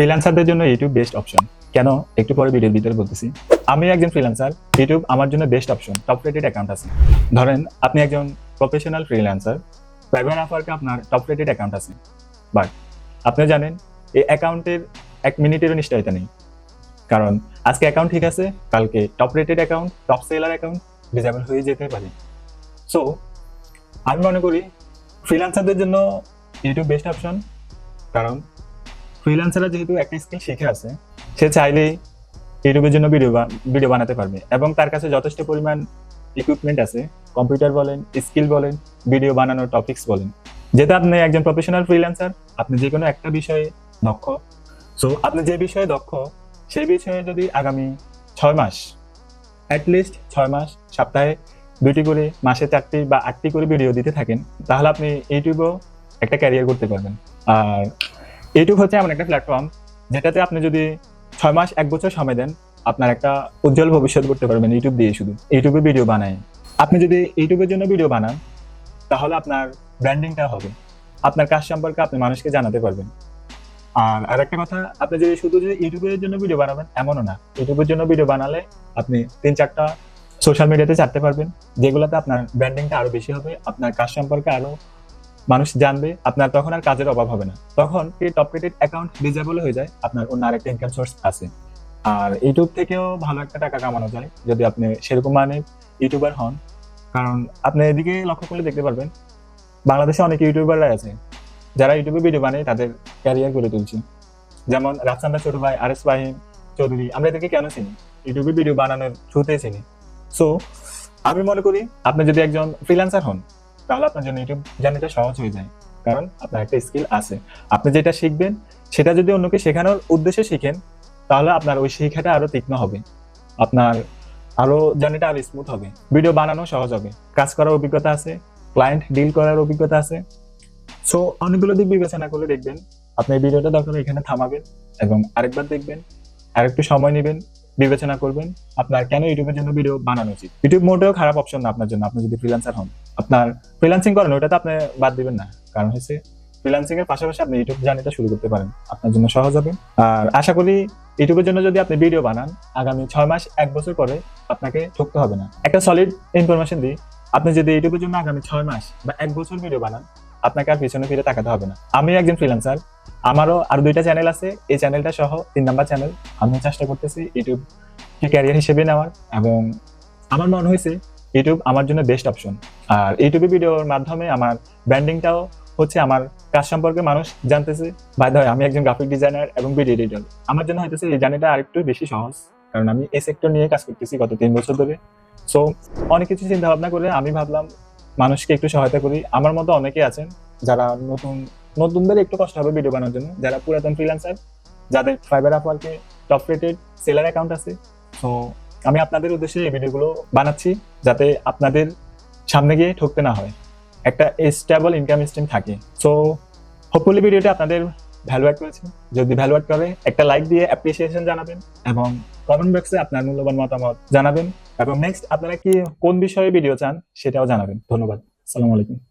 ফ্রিল্যান্সারদের জন্য YouTube best option কেন? একটু পরে ভিডিওর ভিতরে বলতেছি। আমি একজন ফ্রিল্যান্সার ইউটিউব আমার জন্য best option top rated account আছে। ধরেন, আপনি একজন প্রফেশনাল ফ্রিল্যান্সার আফারকে আপনার টপ রেটেড অ্যাকাউন্ট আছে। বাট আপনি জানেন, এই অ্যাকাউন্টের এক মিনিটেরও নিশ্চয়তা নেই। কারণ, আজকে অ্যাকাউন্ট ঠিক আছে, কালকে top rated account top seller account disable হয়ে যেতে পারে। সো আমি মনে করি ফ্রিল্যান্সারদের জন্য ইউটিউব বেস্ট অপশন কারণ ফ্রিল্যান্সাররা যেহেতু একটা স্কিল শিখে আছে, সে চাইলেই ইউটিউবের জন্য ভিডিও ভিডিও বানাতে পারবে এবং তার কাছে যথেষ্ট পরিমাণ ইকুইপমেন্ট আছে। কম্পিউটার বলেন স্কিল বলেন ভিডিও বানানোর টপিকস বলেন। যেহেতু আপনি একজন প্রফেশনাল ফ্রিল্যান্সার আপনি যে কোনো একটা বিষয়ে দক্ষ। সো আপনি যে বিষয়ে দক্ষ, সেই বিষয়ে যদি আগামী ছয় মাস অ্যাটলিস্ট ছয় মাস, সপ্তাহে দুইটি করে, মাসে চারটি বা আটটি করে ভিডিও দিতে থাকেন, তাহলে আপনি ইউটিউবেও একটা ক্যারিয়ার করতে পারবেন। আর ইউটিউব হচ্ছে এমন একটা প্ল্যাটফর্ম যেটাতে আপনি যদি ছয় মাস, এক বছর সময় দেন, আপনার একটা উজ্জ্বল ভবিষ্যৎ করতে পারবেন ইউটিউব দিয়ে শুধু। ইউটিউবে ভিডিও বানায়। আপনি যদি ইউটিউবের জন্য ভিডিও বানান, তাহলে আপনার ব্র্যান্ডিংটা হবে। আপনার কাজ সম্পর্কে আপনি মানুষকে জানাতে পারবেন। আর আরেকটা কথা, আপনি যদি শুধু যদি ইউটিউবের জন্য ভিডিও বানাবেন, এমনও না। ইউটিউবের জন্য ভিডিও বানালে আপনি তিন চারটা সোশ্যাল মিডিয়াতে ছাড়তে পারবেন, যেগুলোতে আপনার ব্র্যান্ডিংটা আরও বেশি হবে, আপনার কাজ সম্পর্কে আরও মানুষ জানবে আপনার তখন আর কাজের অভাব হবে না। তখন এই টপ রেটেড অ্যাকাউন্ট ডিজেবল হয়ে যায়, আপনার অন্য আরেকটা ইনকাম সোর্স আছে। আর ইউটিউব থেকেও ভালো একটা টাকা কামানো যায়, যদি আপনি সেরকম মানে ইউটিউবার হন। কারণ আপনি এদিকে লক্ষ্য করলে দেখতে পারবেন, বাংলাদেশে অনেক ইউটিউবাররা আছে, যারা ইউটিউবে ভিডিও বানায়, তাদের ক্যারিয়ার গড়ে তুলছে। যেমন রাফসান্দা ছোট ভাই আর এস ফাহিম চৌধুরী, আমরা এদেরকে কেন চিনি? ইউটিউবে ভিডিও বানানোর থ্রুতে চিনি। সো আমি মনে করি, আপনি যদি একজন ফ্রিল্যান্সার হন তাহলে আপনার জন্য ইউটিউব জার্নিটা সহজ হয়ে যায়। কারণ আপনার একটা স্কিল আছে। আপনি যেটা শিখবেন, সেটা যদি অন্যকে শেখানোর উদ্দেশ্যে শিখেন, তাহলে আপনার ওই শিক্ষাটা আরও তীক্ষ্ণ হবে। আপনার আরও জার্নিটা আরও স্মুথ হবে। ভিডিও বানানো সহজ হবে। কাজ করার অভিজ্ঞতা আছে। ক্লায়েন্ট ডিল করার অভিজ্ঞতা আছে। সো অনেকগুলো দিক বিবেচনা করে দেখবেন। আপনি ভিডিওটা দরকার এখানে থামাবেন এবং আরেকবার দেখবেন। আর একটু সময় নেবেন। বিবেচনা করবেন আপনার কেন ইউটিউবের জন্য ভিডিও বানানো উচিত? ইউটিউব মোটেও খারাপ অপশন না আপনার জন্য। আপনি যদি ফ্রিল্যান্সার হন, আপনার ফ্রিল্যান্সিং করেন ওটা তো আপনি বাদ দিবেন না। কারণ হচ্ছে ফ্রিল্যান্সিং এর পাশাপাশি আপনি ইউটিউব জার্নিটা শুরু করতে পারেন। আপনার জন্য সহজ হবে। আর আশা করি ইউটিউবের জন্য যদি আপনি ভিডিও বানান, আগামী ছয় মাস, এক বছর পরে আপনাকে ঠকতে হবে না। একটা সলিড ইনফরমেশন দিই, আপনি যদি ইউটিউবের জন্য আগামী ছয় মাস বা এক বছর ভিডিও বানান, আপনাকে আর পিছনে ফিরে তাকাতে হবে না। আমি একজন ফ্রিল্যান্সার আমারও আর দুইটা চ্যানেল আছে। এই চ্যানেলটা সহ তিন নাম্বার চ্যানেল আমি চেষ্টা করতেছি ইউটিউব ক্যারিয়ার হিসেবে নেওয়ার এবং আমার মনে হয়েছে ইউটিউব আমার জন্য বেস্ট অপশন আর ইউটিউবে ভিডিওর মাধ্যমে আমার ব্র্যান্ডিংটাও হচ্ছে আমার কাজ সম্পর্কে মানুষ জানতেছে। বাধ্য হয় আমি একজন গ্রাফিক ডিজাইনার এবং ভিডিও এডিটর আমার জন্য হইতেছে এই জার্নিটা আরেকটু বেশি সহজ, কারণ আমি এই সেক্টর নিয়ে কাজ করতেছি গত তিন বছর ধরে। সো অনেক কিছু চিন্তা ভাবনা করে আমি ভাবলাম মানুষকে একটু সহায়তা করি। আমার মতো অনেকে আছেন যারা নতুন নতুনদের একটু কষ্ট হবে ভিডিও বানানোর জন্য। যারা পুরাতন ফ্রিল্যান্সার যাদের ফাইবার আপওয়ার্কে টপ রেটেড সেলার অ্যাকাউন্ট আছে তো আমি আপনাদের উদ্দেশ্যে এই ভিডিওগুলো বানাচ্ছি যাতে আপনাদের সামনে গিয়ে ঠকতে না হয়। একটা স্টেবল ইনকাম স্ট্রিম থাকে। সো হোপফুলি ভিডিওটা আপনাদের ভ্যালু অ্যাড করেছে। যদি ভ্যালু অ্যাড করে, একটা লাইক দিয়ে অ্যাপ্রিসিয়েশন জানাবেন এবং কমেন্ট বক্সে আপনার মূল্যবান মতামত জানাবেন। এবং নেক্সট আপনারা কি, কোন বিষয়ে ভিডিও চান, সেটাও জানাবেন। ধন্যবাদ। আসসালামু আলাইকুম।